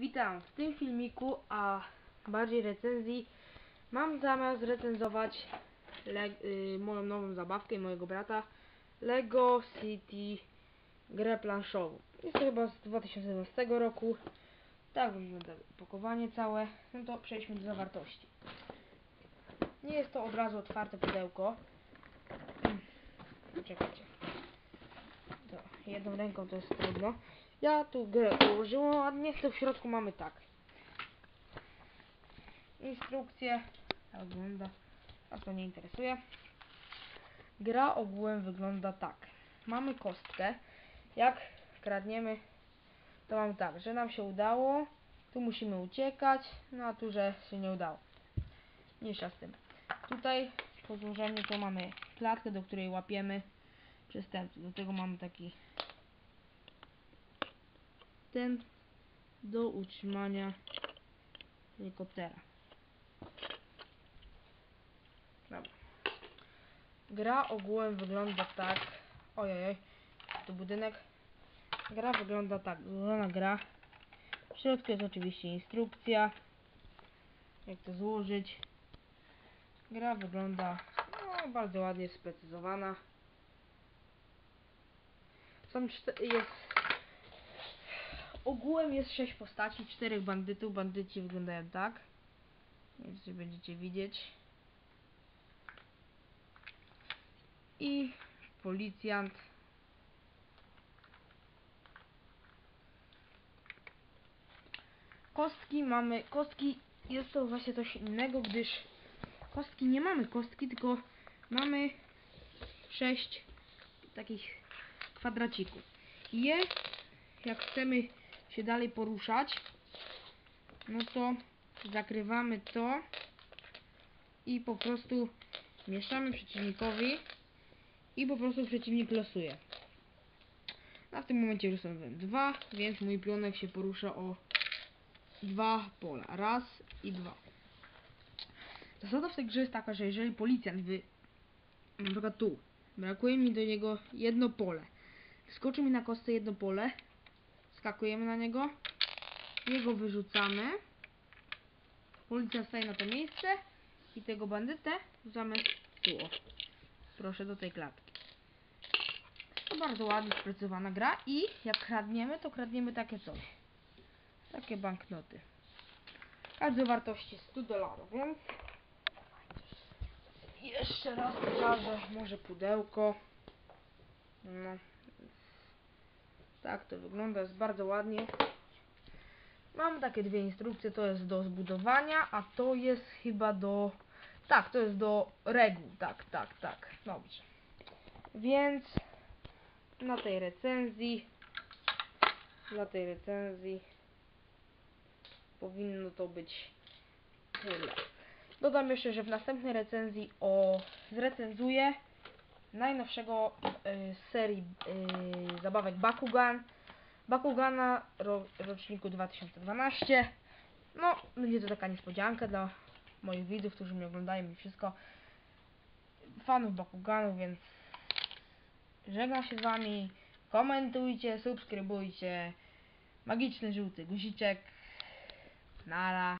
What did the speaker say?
Witam w tym filmiku, a bardziej recenzji mam zamiar zrecenzować y, moją nową zabawkę i mojego brata Lego City grę planszową. Jest to chyba z 2012 roku. Tak wygląda opakowanie całe. No to przejdźmy do zawartości. Nie jest to od razu otwarte pudełko. Czekajcie. To jedną ręką to jest trudno. Ja tu grę ułożyłem ładnie, to w środku mamy tak. Instrukcje. Wygląda. Was to nie interesuje. Gra ogółem wygląda tak. Mamy kostkę. Jak kradniemy, to mamy tak, że nam się udało. Tu musimy uciekać, no a tu, że się nie udało. Mniejsza z tym. Tutaj po złożeniu to mamy klatkę, do której łapiemy przestępców. Do tego mamy taki ten do utrzymania helikoptera. Dobra. Gra ogółem wygląda tak. Ojej, tu budynek. Gra wygląda tak. Złożona gra. W środku jest oczywiście instrukcja. Jak to złożyć. Gra wygląda no, bardzo ładnie sprecyzowana. Są jest Ogółem jest sześć postaci, czterech bandytów. Bandyci wyglądają tak. Nie wiem, czy będziecie widzieć. I policjant. Kostki mamy, kostki jest to właśnie coś innego, gdyż kostki nie mamy kostki, tylko mamy sześć takich kwadracików. Je, jak chcemy się dalej poruszać, no to zakrywamy to i po prostu mieszamy przeciwnikowi i po prostu przeciwnik losuje. A w tym momencie rysowałem dwa, więc mój pionek się porusza o dwa pola. Raz i dwa. Zasada w tej grze jest taka, że jeżeli policjant wy... Na przykład tu. Brakuje mi do niego jedno pole. Skoczy mi na kostce jedno pole. Skakujemy na niego. Jego wyrzucamy. Policja staje na to miejsce. I tego bandytę wrzucamy tu. Proszę do tej klatki. To bardzo ładnie sprecyzowana gra. I jak kradniemy, to kradniemy takie coś. Takie banknoty. Każde wartości 100 dolarów, więc jeszcze raz pokażę, może pudełko. No. Tak to wygląda, jest bardzo ładnie. Mam takie dwie instrukcje, to jest do zbudowania, a to jest chyba do... Tak, to jest do reguł, tak, tak, tak, dobrze. Więc na tej recenzji, na tej recenzji powinno to być tyle. Dodam jeszcze, że w następnej recenzji o zrecenzuję najnowszego y, serii y, zabawek Bakugan. Bakugana ro, roczniku 2012. No, będzie to taka niespodzianka dla moich widzów, którzy mnie oglądają i wszystko. Fanów Bakuganów, więc żegnam się z wami. Komentujcie, subskrybujcie. Magiczny żółty guziczek. Nara.